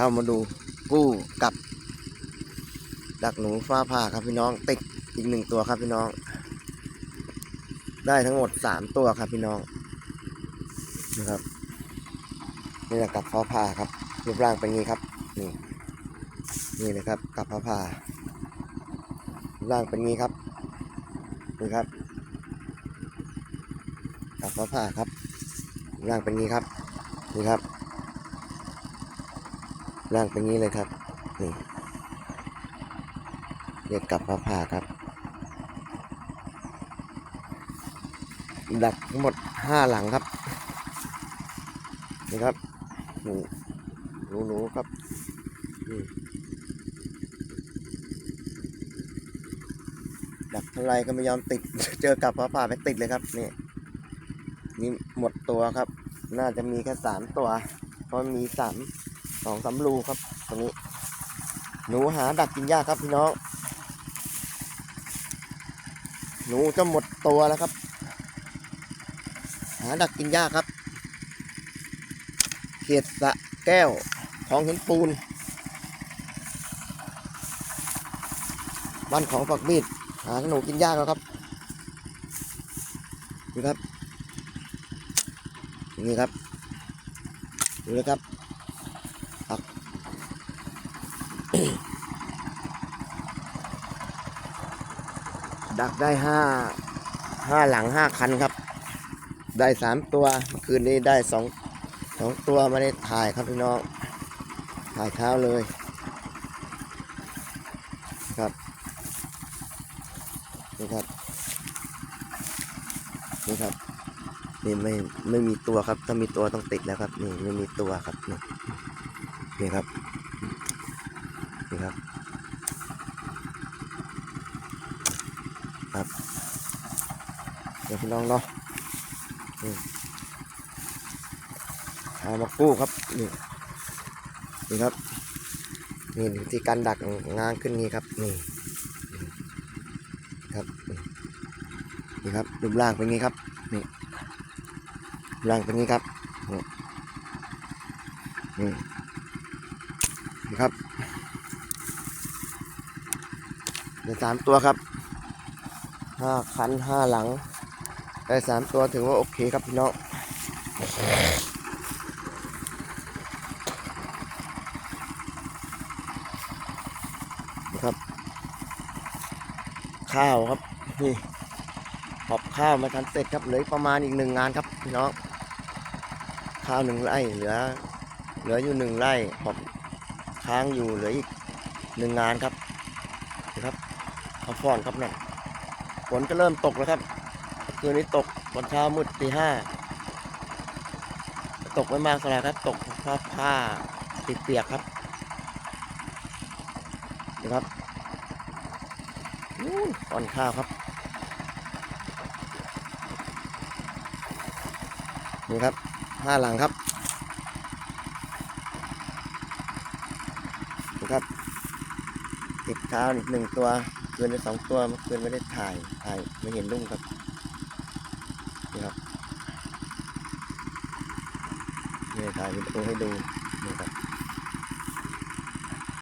ามาดูกู้กับ ดักหนูฟ้าผ่าครับพี่น้อง ติดอีกหนึ่งตัวครับพี่น้อง ได้ทั้งหมดสามตัวครับพี่น้องนะครับนี่แหละกับฟ้าผ่าครับรูปร่างเป็นงี้ครับนี่นี่เลยครับกับฟ้าผ่ารูปร่างเป็นงี้ครับนี่ครับกับฟ้าผ่าครับรูปร่างเป็นงี้ครับนี่ครับ ร่างเป็นงี้เลยครับนี่เรียกกับฟ้าผ่าครับ ดักทั้งหมดห้าหลังครับ นี่ครับหนูหนูหนูครับนี่ดักเท่าไรก็ไม่ยอมติด เจอกับฟ้าผ่าไปติดเลยครับนี่นี่หมดตัวครับ น่าจะมีแค่สามตัว เพราะมีสาม สองสามรูครับตรงนี้ หนูหาดักกินยาครับพี่น้อง หนูจะหมดตัวแล้วครับ หาดักกินยาครับ เขียดสะแก้วของหินปูน บ้านของฝักมีด หาหนูกินยาแล้วครับนี่ครับ นี่ครับ ดูเลยครับ ดักได้ห้าห้าหลังห้าคันครับ ได้สามตัวเมื่อคืนนี้ได้สองสองตัวไม่ได้ถ่ายครับพี่น้อง ถ่ายเช้าเลย ครับนี่ครับนี่ครับนี่ไม่ไม่มีตัวครับ ถ้ามีตัวต้องติดแล้วครับ นี่ไม่มีตัวครับนี่นี่ครับนี่ครับ ครับเดี๋ยวพี่น้องเนาะเอามากู้ครับนี่นี่ครับนี่วิธีการดักงางขึ้นนี้ครับนี่ครับนี่ครับรูปร่างเป็นงี้ครับนี่รูปร่างเป็นงี้ครับนี่นี่นี่ครับได้สามตัวครับ ห้าคันห้าหลัง ได้สามตัวถือว่าโอเคครับพี่น้องครับ ข้าวครับนี่หอบข้าวมาทันเสร็จครับเหลือประมาณอีกหนึ่งงานครับพี่น้อง ข้าวหนึ่งไร่เหลือ เหลืออยู่หนึ่งไร่หอบค้างอยู่เหลืออีกหนึ่งงานครับนะครับข้าฟ่อนครับเนั่น ฝนก็เริ่มตกแล้วครับ คืนนี้ตกตอนเช้ามืดตีห้า ตกไม่มากเท่าไหร่ครับ ตกผ้าผ้าติเปียกครับนะครับอู้ตอนข้าวครับนี่ครับห้าหลังครับ นี่ครับ ติดเท้าอีกหนึ่งตัวคืนไปสองตัวเมื่อคืนไม่ได้ถ่ายถ่ายไม่เห็นรุ่งครับนี่ครับนี่ถ่ายวิดีโอให้ดูนี่ครับ